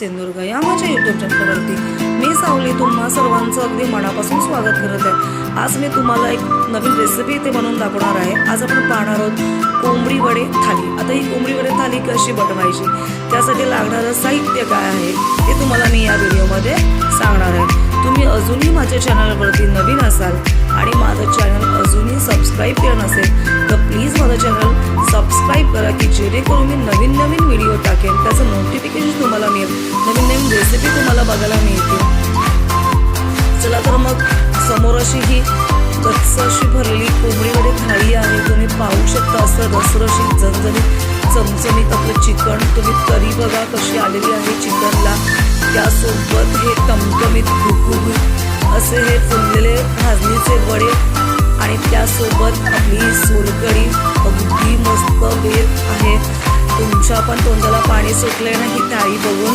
सिंधुदुर्ग या माझ्या यूट्यूब चॅनलवरती. मी सावली तुम्हा सर्वांचं अगदी मनापासून स्वागत करत आहे. आज मी तुम्हाला एक नवीन रेसिपी इथे बनवून दाखवणार आहे. आज आपण पाहणार आहोत कोंबडी वडे थाली. आता ही कोंबडी वडे थाली कशी बनवायची? त्यासाठी लागणारं साहित्य काय आहे? ते तुम्हाला मी या व्हिडिओमध्ये सांगणार आहे. तुम्ही अजूनही माझ्या चॅनलवरती नवीन असाल आणि माझं चॅनल अजूनही सबस्क्राईब केलं नसेल तर प्लीज माझं चॅनल सबस्क्राईब करा की जेणेकरून मी नवीन नवीन व्हिडिओ टाकेन. त्याचं नोटिफिकेशन तुम्हाला मिळेल. नवीन नवीन रेसिपी तुम्हाला बघायला मिळतील. चला तर मग समोर अशी ही गच्च अशी भरलेली कोंबडीमध्ये थाळी आहे. तुम्ही पाहू शकता असं रसरशीत झणझणीत चमचमीत आपलं चिकन. तुम्ही तरी बघा कशी आलेली आहे चिकनला. त्यासोबत हे कमकमीत घुगुगुट असे हे फुललेले भाजणीचे वडे. आणि त्यासोबत आपली सोलकडी अगदी मस्त बेत आहे. तुमच्या पण तोंडाला पाणी सुटले ना ही थाळी बघून?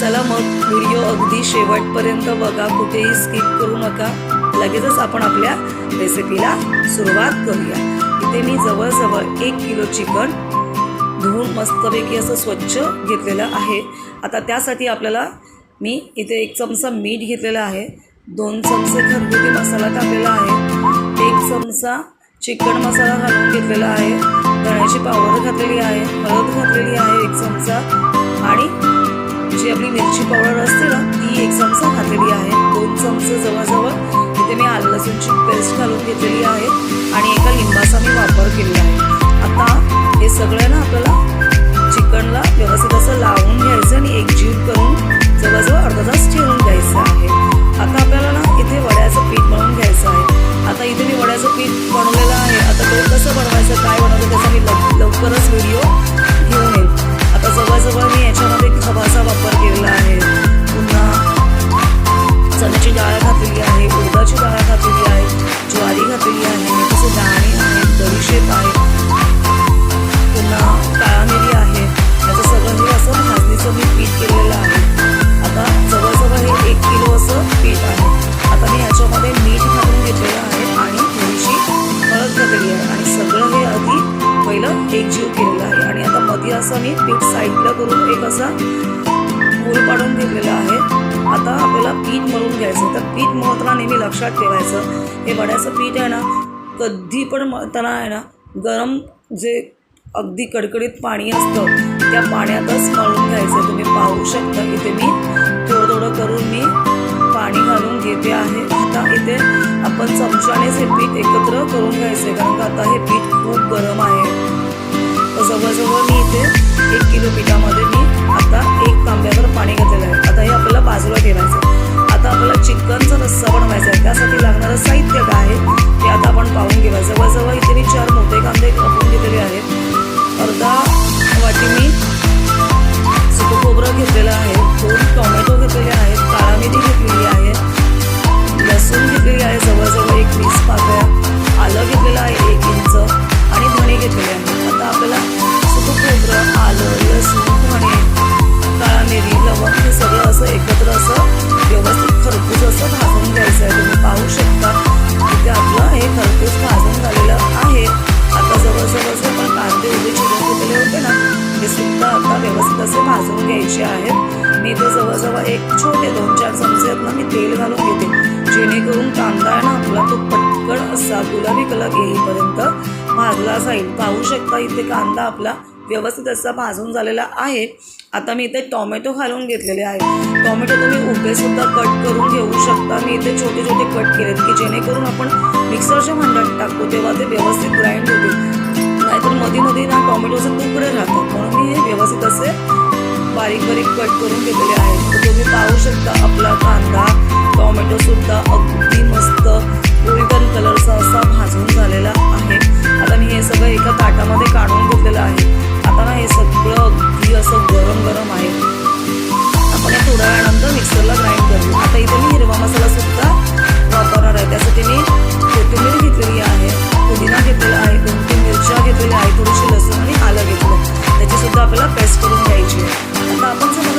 चला मग व्हिडिओ अगदी शेवटपर्यंत बघा. कुठेही स्किप करू नका. लगेचच आपण आपल्या रेसिपीला सुरुवात करूया. इथे मी जवळजवळ एक किलो चिकन धुवून मस्तपैकी असं स्वच्छ घेतलेलं आहे. आता त्यासाठी आपल्याला मी इथे एक चमचा मीठ घेतलेला आहे. दोन चमचे घरगुती मसाला टाकलेला आहे. एक चमचा चिकन मसाला घालून घेतलेला आहे. धण्याची पावडर घातलेली आहे. हळद घातलेली आहे एक चमचा. आणि जी आपली मिरची पावडर असते ना ती एक चमचा घातलेली आहे. दोन चमचे जवळजवळ इथे मी आलं लसूणची पेस्ट घालून घेतलेली आहे. आणि एका लिंबाचा मी वापर केलेला आहे. आता सगळं ना आपल्याला चिकनला व्यवस्थित असं लावून घ्यायचं आणि एकजीव करून जवळजवळ अर्धा तास ठेवून घ्यायचं आहे. आता आपल्याला ना इथे वड्याचं पीठ मळून घ्यायचं आहे. आता आपल्याला पीठ मळून घ्यायचं तर पीठ मळताना नेहमी लक्षात ठेवायचं. हे वड्याचं पीठ आहे ना कधी पण मळताना आहे ना गरम जे अगदी कडकडीत पाणी असतं त्या पाण्यातच मळून घ्यायचं. तुम्ही पाहू शकता इथे मी थोडं थोडं करून मी पाणी घालून घेते आहे. आता इथे आपण चमच्यानेच हे पीठ एकत्र करून घ्यायचे कारण का आता हे पीठ खूप गरम आहे. जवळजवळ मी इथे एक किलो पिठामध्ये मी आता तांब्यावर पाणी घातलेलं आहे. आता हे आपल्याला बाजूला ठेवायचं आता आपल्याला चिकनचा रस्सा बनवायचा आहे. त्यासाठी लागणारं साहित्य काय आहे ते आता आपण पाहून घेऊया. जवळजवळ इथे मी चार मोठे कांदे कापून घेतले जेणेकरून कांदा आहे ना आपला तो पटकन असा गुलाबी कलर येईपर्यंत भाजला जाईल. पाहू शकता इथे कांदा आपला व्यवस्थित असा भाजून झालेला आहे. आता मी इथे टॉमॅटो घालून घेतलेले आहे. टॉमॅटो तुम्ही उभे सुद्धा कट करून घेऊ शकता. मी इथे छोटे छोटे कट केलेत की जेणेकरून आपण मिक्सरच्या भांड्यात टाकतो तेव्हा ते व्यवस्थित ग्राइंड होते नाहीतरमध्ये मध्ये ना टॉमॅटोचे तुकडे राहतात. म्हणून मी हे व्यवस्थित असे बारीक बारीक कट करून घेतलेले आहेत. तर तुम्ही पाहू शकता आपला कांदा टॉमॅटो सुद्धा अगदी मस्त गोल्डन कलरचा असा भाजून झालेला आहे. आता मी हे सगळं एका ताटामध्ये काढून घेतलेलं आहे. आता ना हे सगळं अगदी असं गरम गरम आहे. आपण थोड्या वेळानंतर मिक्सरला ग्राइंड करू. आता इथे मी हिरवा मसाला सुद्धा वापरणार आहे. त्यासाठी आहे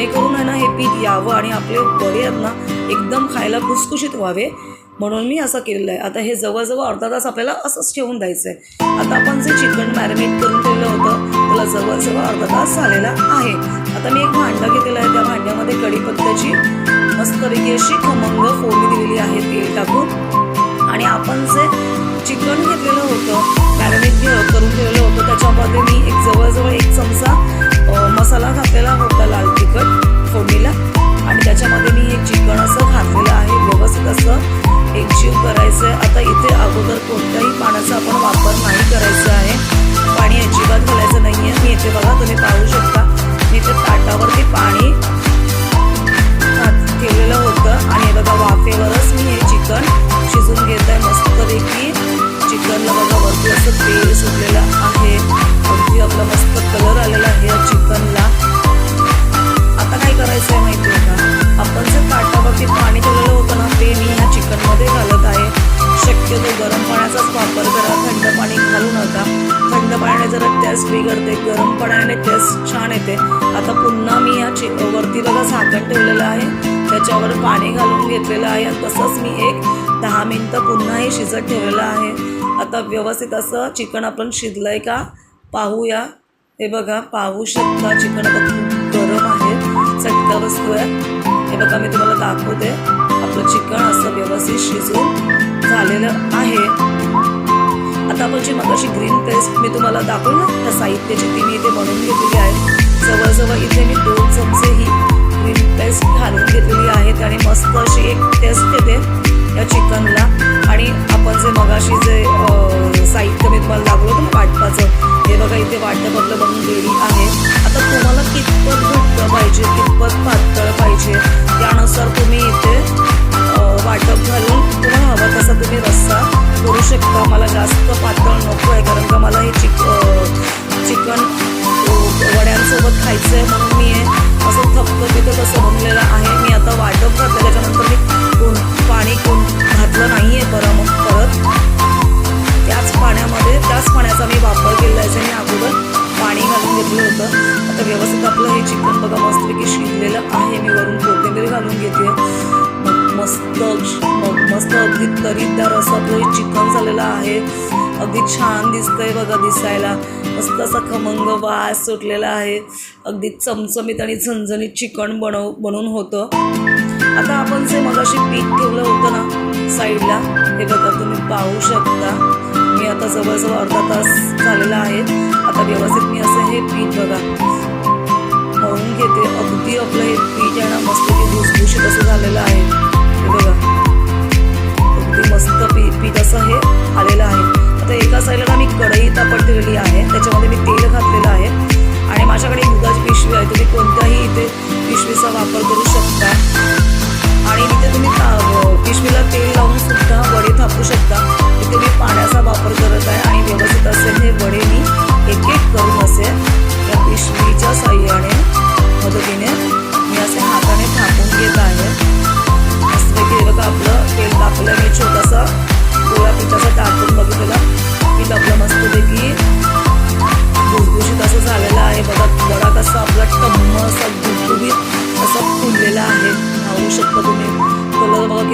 जेणेकरून आहे ना हे पीठ यावं आणि आपले वडे आहेत ना एकदम खायला खुसखुशीत व्हावे. म्हणून मी असं केलेलं आहे. आता हे जवळजवळ अर्धा तास आपल्याला असंच ठेवून द्यायचं आहे आता आपण जे चिकन मॅरिनेट करून ठेवलं होतं त्याला जवळजवळ अर्धा तास झालेला आहे. आता मी एक भांडं घेतलेलं आहे. त्या भांड्यामध्ये कढीपत्त्याची मस्तपैकी अशी खमंग फोडणी दिलेली आहे तेल टाकून. आणि आपण जे चिकन घेतलेलं होतं मॅरिनेट करून ठेवलेलं होतं त्याच्यामध्ये मी एक जवळजवळ एक चमचा मसाला घातलेला होता लाल तिखट फोडणीला. आणि त्याच्यामध्ये मी एक चिकन असं घातलेलं आहे. व्यवस्थित असं एकजीव करायचं आहे आता इथे अगोदर कोणत्याही पाण्याचा आपण ठेवलेलं आहे. त्याच्यावर पाणी घालून घेतलेलं आहे. आणि तसंच मी एक दहा मिनटं पुन्हाही शिजत ठेवलेलं आहे. आता व्यवस्थित असं चिकन आपण शिजलं आहे का? पाहूया. हे बघा पाहू शकता चिकन आता खूप गरम आहे. चटका आहे हे बघा मी तुम्हाला दाखवते. आपलं चिकन असं व्यवस्थित शिजून झालेलं आहे. आता आपण जी मगाशी ग्रीन पेस्ट मी तुम्हाला दाखवलं त्या साहित्याची ती मी इथे बनवून घेतलेली आहे. जवळजवळ इथे मी दोन चमचे ही मी पेस्ट घालून घेतलेली आहेत आणि मस्त अशी एक टेस्ट येते या चिकनला आणि आपण जे मगाशी जे साहित्य मी तुम्हाला लागलो होतं ना वाटपाचं मस्त अगदी तरीदार असा तो हे चिकन झालेलं आहे. अगदी छान दिसतंय बघा दिसायला. मस्त असा खमंग वास सुटलेला आहे. अगदी चमचमीत आणि झणझणीत चिकन बनव बनवून होतं. आता आपण जे मगाशी पीठ ठेवलं होतं ना साईडला हे बघा तुम्ही पाहू शकता. मी आता जवळजवळ अर्धा तास झालेला आहे. आता व्यवस्थित मी असं हे पीठ बघा. मळून घेते. अगदी आपलं हे पीठ आहे ना मस्त की भुसभुशीत असं झालेलं आहे. हे बघा. मस्त पी पीठ असं हे आलेलं आहे. आता एका साईडला मी कढई तापट दिलेली आहे. त्याच्यामध्ये मी तेल घातलेलं आहे. आणि माझ्याकडे दुधाची पिशवी आहे. तुम्ही कोणत्याही इथे पिशवीचा वापर करू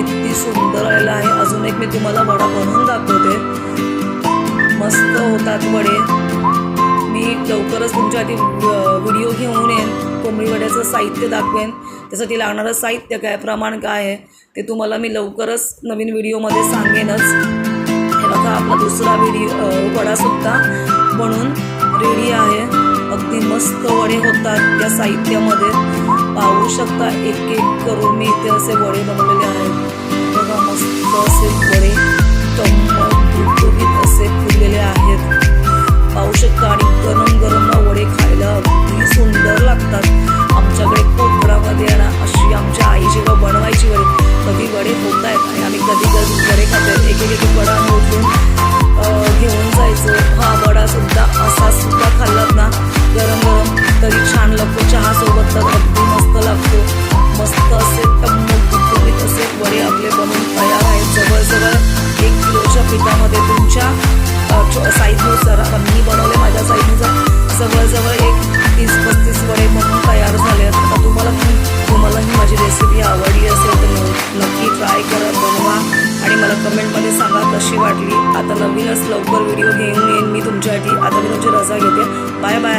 किती सुंदर आलेला आहे. अजून एक मी तुम्हाला वडा बनवून दाखवते. मस्त होतात वडे. मी लवकरच तुमच्या आधी व्हिडिओ घेऊन येईन. कोंबडी वड्याचं साहित्य दाखवेन. त्यासाठी लागणारं साहित्य काय प्रमाण काय आहे ते तुम्हाला मी लवकरच नवीन व्हिडिओमध्ये सांगेनच. हे बघा आपला दुसरा व्हिडिओ वडासुद्धा बनून रेडी आहे. अगदी मस्त वडे होतात त्या साहित्यामध्ये. पाहू शकता एक एक करून मी इथे असे वडे बनवलेले आहेत. बघा मस्त असे वडे टम्म असे फुललेले आहेत. पाहू शकता आणि गरम गरम वडे खायला अगदी सुंदर लागतात. आमच्याकडे कोकणामध्ये आहे ना अशी आमच्या आई जेव्हा बनवायची वडे कधी वडे होत आहेत आणि आम्ही कधी कधी वडे खात. आहेत एक एक वडा ते तुमच्या. साईजनुसार मी बनवले माझ्या साईजनुसार जवळजवळ एक तीस पस्तीस वडे म्हणून तयार झाले आता तुम्हाला तुम्हाला ही माझी रेसिपी आवडली असेल तर नक्की ट्राय करा बनवा. आणि मला कमेंटमध्ये सांगा कशी वाटली. आता नवीनच लवकर व्हिडिओ घेऊन येईन मी तुमच्यासाठी. आता मी तुमची रजा घेते. Bye bye